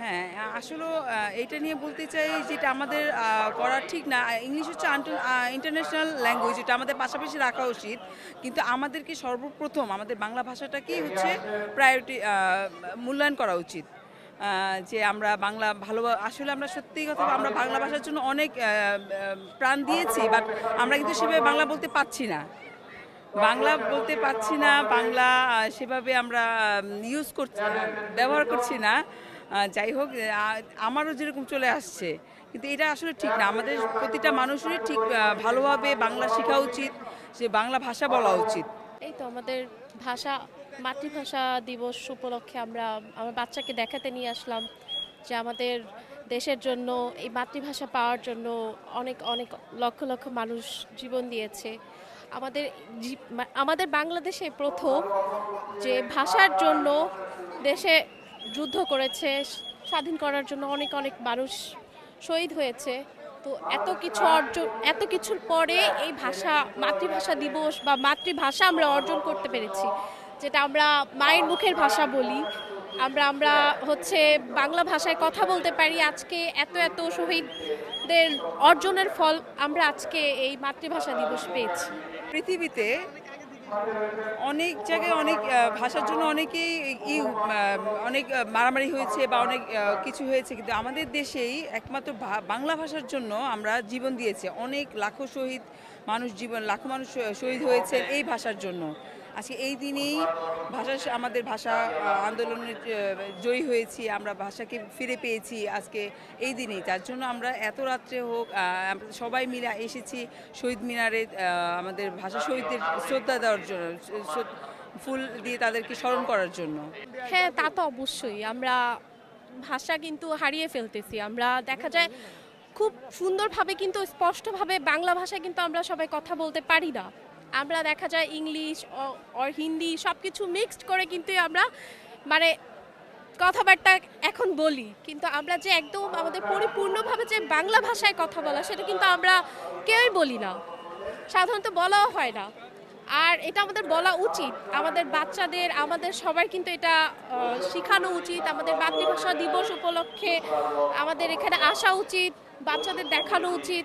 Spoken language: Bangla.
হ্যাঁ আসলে এটা নিয়ে বলতে চাই যেটা আমাদের করা ঠিক না ইংলিশ হচ্ছে ইন্টারন্যাশনাল ল্যাঙ্গুয়েজ এটা আমাদের পাশাপাশি রাখা উচিত। কিন্তু আমাদেরকে সর্বপ্রথম আমাদের বাংলা ভাষাটাকেই হচ্ছে প্রায়োরিটি মূল্যায়ন করা উচিত। যে আমরা বাংলা ভালো, আসলে আমরা সত্যি কথা আমরা বাংলা ভাষার জন্য অনেক প্রাণ দিয়েছি বাট আমরা কিন্তু সেভাবে বাংলা বলতে পারছি না। বাংলা বলতে পারছি না, বাংলা সেভাবে আমরা ইউজ করছি ব্যবহার করছি না। যাই হোক আমারও যেরকম চলে আসছে, কিন্তু এটা আসলে ঠিক না। আমাদের প্রতিটা মানুষেরই ঠিক ভালোভাবে বাংলা শেখা উচিত, যে বাংলা ভাষা বলা উচিত। এই তো আমাদের ভাষা, মাতৃভাষা দিবস উপলক্ষে আমরা, আমার বাচ্চাকে দেখাতে নিয়ে আসলাম, যে আমাদের দেশের জন্য, এই মাতৃভাষা পাওয়ার জন্য অনেক অনেক লক্ষ লক্ষ মানুষ জীবন দিয়েছে। আমাদের আমাদের বাংলাদেশে প্রথম যে ভাষার জন্য দেশে যুদ্ধ করেছে, স্বাধীন করার জন্য অনেক অনেক মানুষ শহীদ হয়েছে। তো এত কিছু অর্জন, এত কিছুর পরে এই ভাষা, মাতৃভাষা দিবস বা মাতৃভাষা আমরা অর্জন করতে পেরেছি। যেটা আমরা মায়ের মুখের ভাষা বলি। আমরা আমরা হচ্ছে বাংলা ভাষায় কথা বলতে পারি। আজকে এত এত শহীদদের অর্জনের ফল আমরা আজকে এই মাতৃভাষা দিবস পেয়েছি। পৃথিবীতে অনেক জায়গায় অনেক ভাষার জন্য অনেকেই অনেক মারামারি হয়েছে বা অনেক কিছু হয়েছে। কিন্তু আমাদের দেশেই একমাত্র বাংলা ভাষার জন্য আমরা জীবন দিয়েছে। অনেক লাখো শহীদ মানুষ জীবন, লাখো মানুষ শহীদ হয়েছে এই ভাষার জন্য। আজকে এই দিনেই ভাষা আমাদের ভাষা আহ, আন্দোলনে জয়ী হয়েছি আমরা ভাষাকে ফিরে পেয়েছি আজকে এই দিনেই। তার জন্য আমরা এত রাত্রে হোক সবাই মিলে এসেছি শহীদ মিনারে আমাদের ভাষা শহীদদের শ্রদ্ধা দেওয়ার জন্য ফুল দিয়ে তাদেরকে স্মরণ করার জন্য। হ্যাঁ তা তো অবশ্যই। আমরা ভাষা কিন্তু হারিয়ে ফেলতেছি। আমরা দেখা যায় খুব সুন্দরভাবে কিন্তু স্পষ্টভাবে বাংলা ভাষায় কিন্তু আমরা সবাই কথা বলতে পারি না। আমরা দেখা যায় ইংলিশ অর হিন্দি সব কিছু মিক্সড করে কিন্তু আমরা মানে কথাবার্তা এখন বলি। কিন্তু আমরা যে একদম আমাদের পরিপূর্ণভাবে যে বাংলা ভাষায় কথা বলা, সেটা কিন্তু আমরা কেউই বলি না। সাধারণত বলাও হয় না। আর এটা আমাদের বলা উচিত। আমাদের বাচ্চাদের, আমাদের সবার কিন্তু এটা শেখানো উচিত। আমাদের মাতৃভাষা দিবস উপলক্ষে আমাদের এখানে আসা উচিত। বাচ্চাদের দেখানো উচিত।